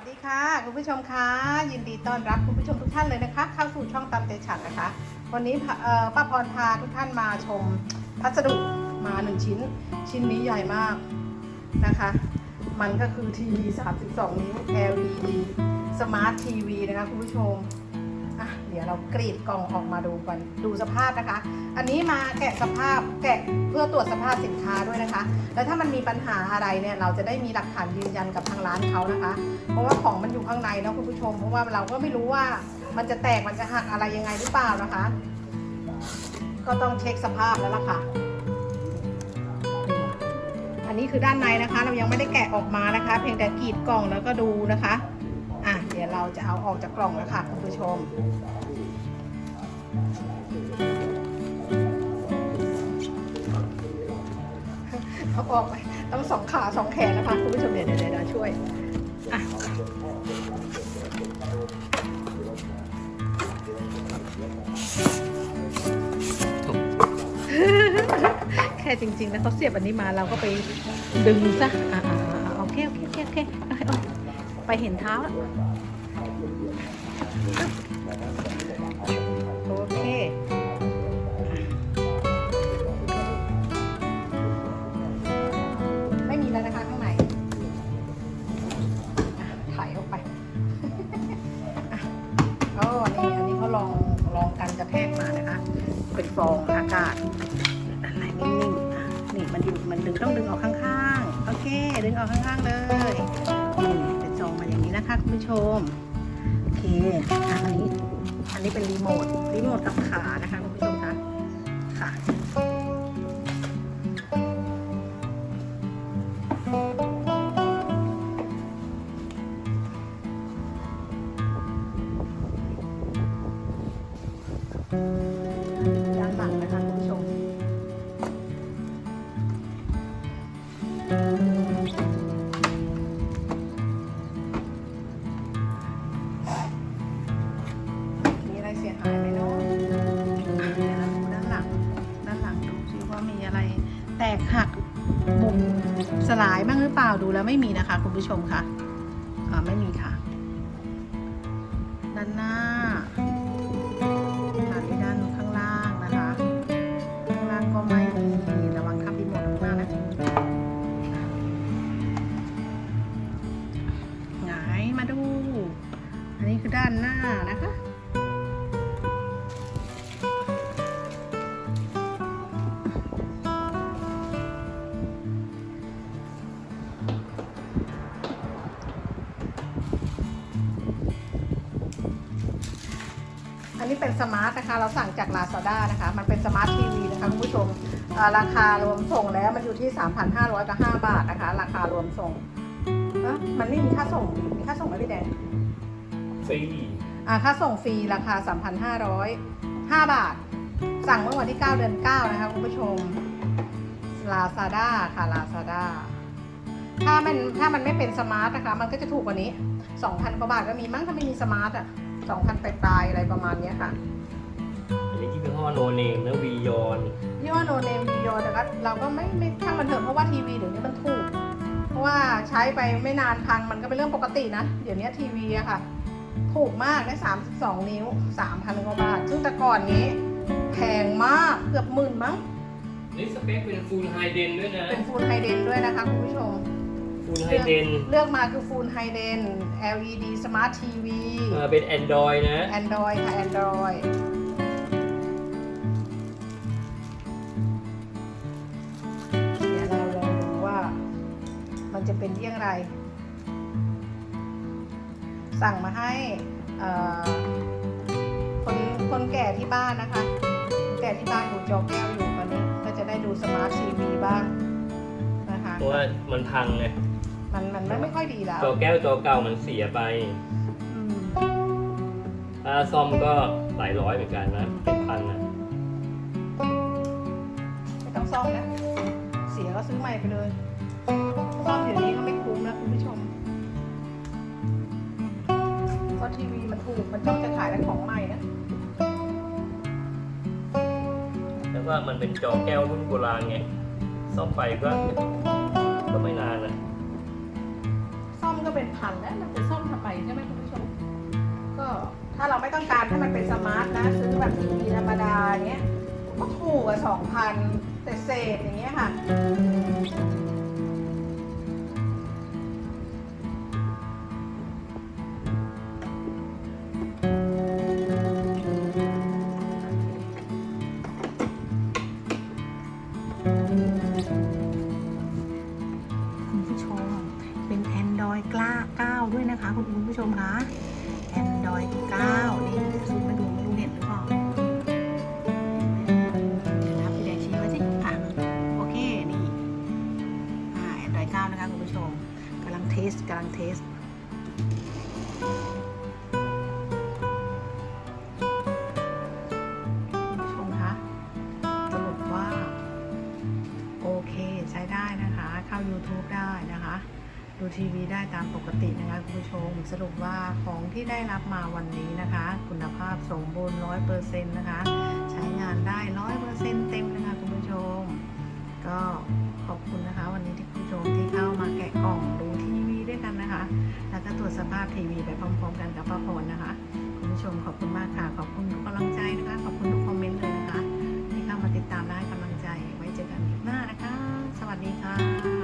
วัสดีค่ะ คุณผู้ชมคะยินดีต้อนรับคุณผู้ชมทุกท่านเลยนะคะ เข้าสู่ช่องตามเตชันนะคะ วันนี้ป้าพรพาทุกท่านมาชมพัสดุมาหนึ่งชิ้น ชิ้นนี้ใหญ่มากนะคะ มันก็คือทีวี 32 นิ้ว LED Smart TV นะคะคุณผู้ชม ดี๋ยวเรากรีดกล่องออกมาดูกันดูสภาพนะคะ อันนี้มาแกะสภาพแกะเพื่อตรวจสภาพสินค้าด้วยนะคะ แล้วถ้ามันมีปัญหาอะไรเนี่ยเราจะได้มีหลักฐานยืนยันกับทางร้านเขานะคะ เพราะว่าของมันอยู่ข้างในเนาะคุณผู้ชม เพราะว่าเราก็ไม่รู้ว่ามันจะแตกมันจะหักอะไรยังไงหรือเปล่านะคะ ก็ต้องเช็คสภาพแล้วล่ะค่ะอันนี้คือด้านในนะคะ เรายังไม่ได้แกะออกมานะคะ เพียงแต่กรีดกล่องแล้วก็ดูนะคะอะเดี๋ยวเราจะเอาออกจากกล่องแล้วค่ะคุณผู้ชม เอาออกไปต้องสองขาสองแขนนะคะคุณผู้ชมเดี๋ยวเดี๋ยวช่วยอะแค่จริงๆ แล้วเขาเสียบอันนี้มาเราก็ไปดึงซะอ่าโอเคโอเคโอเคโอเคไปเห็นเท้าแล้ว กระแทกมานะคะ เป็นฟองอากาศอะไรนิ่มๆนี่มันดึงมันดึงต้องดึงออกข้างๆ โอเค ดึงออกข้างๆเลยนี่เป็นซองมาอย่างนี้นะคะคุณผู้ชม โอเค อันนี้ อันนี้เป็นรีโมท รีโมทกับขานะคะคุณผู้ชม แตกหักบุบสลายบ้างหรือเปล่าดูแล้วไม่มีนะคะ คุณผู้ชมค่ะอ่าไม่มีค่ะ ด้านหน้า อันนี้เป็นสมาร์ทนะคะ เราสั่งจาก Lazada นะคะ มันเป็นสมาร์ททีวีนะคะคุณผู้ชมอ่าราคารวมส่งแล้วมันอยู่ที่ 3,500กับ5บาทนะคะ ราคารวมส่งเอ๊ะมันไม่มีค่าส่งดิมีค่าส่งไหมพี่แดงฟรีอ่าค่าส่งฟรีราคา 3,500 5 บาท สั่งเมื่อวันที่ 9 เดือน 9 นะคะคุณผู้ชม Lazada ค่ะ Lazada ถ้ามันถ้ามันไม่เป็นสมาร์ทนะคะ มันก็จะถูกกว่านี้ 2,000 กว่าบาทก็มีมั้งถ้าไม่มีสมาร์ทอะ 2,000ปลายๆอะไรประมาณเนี้ยค่ะอันนี้ยี่ห้อโนเนมนะวียอนยี่ห้อโนเนมวีโอแต่ก็เราก็ไม่ไม่ช่างมันเถอะเพราะว่าทีวีเดี๋ยวนี้มันถูก เพราะว่าใช้ไปไม่นานพังมันก็เป็นเรื่องปกตินะ เดี๋ยวนี้ทีวีอะค่ะ ถูกมากได้ 32 นิ้ว 3,000กว่าบาท ซึ่งแต่ก่อนนี้แพงมากเกือบหมื่นมั้ง นี่สเปคเป็นฟูลไฮเดนด้วยนะ เป็นฟูลไฮเดนด้วยนะคะคุณผู้ชม ฟูลไฮเดนเลือกมาคือฟูลไฮเดน LED Smart TV เป็น Android นะ Android ค่ะ Android เดี๋ยวเราลองดูว่ามันจะเป็นเยี่ยงไร สั่งมาให้เอ่อคนคนแก่ที่บ้านนะคะคนแก่ที่บ้านดูจอแก้วอยู่ตอนนี้ ก็จะได้ดูสมาร์ททีวีบ้างนะคะ เพราะว่ามันพังไง มันมันไม่ไม่ค่อยดีแล้วจอแก้วจอเก่ามันเสียไป อืมถ้าซ่อมก็หลายร้อยเหมือนกันนะเป็นพันนะไม่ต้องซ่อมนะเสียก็ซื้อใหม่ไปเลยซ่อมเดี๋ยวนี้ก็ไม่คุ้มนะคุณผู้ชมเพราะทีวีมันถูกมันจ้องจะขายแต่ของใหม่นะแล้วก็มันเป็นจอแก้วรุ่นโบราณไงซ่อมไปก็ก็ไม่นานนะซ่อมก็ เป็นพันแล้วเราจะซ่อมทำไมใช่ไหมคุณผู้ชม ก็ถ้าเราไม่ต้องการให้มันเป็นสมาร์ทนะ ซื้อแบบดีธรรมดาเนี้ยก็ถูกกว่าสองพันแต่เศษอย่างเงี้ยค่ะ Android กล้า9ด้วยนะคะ คุณผู้ชมคะ Android 9 นี่ซูมมาดูไม่รู้เห็นหรือเปล่าเดี๋ยวนะพี่แดงชี้ไว้สิอะโอเค นี่อ่า Android 9 นะคะ คุณผู้ชมกำลังเทสกำลังเทสชมคะสรุปว่าโอเคใช้ได้นะคะ เข้า YouTube ได้นะคะ ดูทีวีได้ตามปกตินะคะคุณผู้ชม สรุปว่าของที่ได้รับมาวันนี้นะคะ คุณภาพสมบูรณ์ร้อยเปอร์เซ็นต์นะคะ ใช้งานได้ร้อยเปอร์เซ็นต์เต็มนะคะคุณผู้ชม ก็ขอบคุณนะคะ วันนี้ที่คุณผู้ชมที่เข้ามาแกะกล่องดูทีวีด้วยกันนะคะ แล้วก็ตรวจสภาพทีวีไปพร้อม ๆ กันกับป้าพรนะคะ คุณผู้ชมขอบคุณมากค่ะ ขอบคุณทุกกำลังใจนะคะ ขอบคุณทุกคอมเมนต์เลยนะคะที่เข้ามาติดตามและให้กำลังใจไว้เจอกันอีกหน้านะคะ สวัสดีค่ะ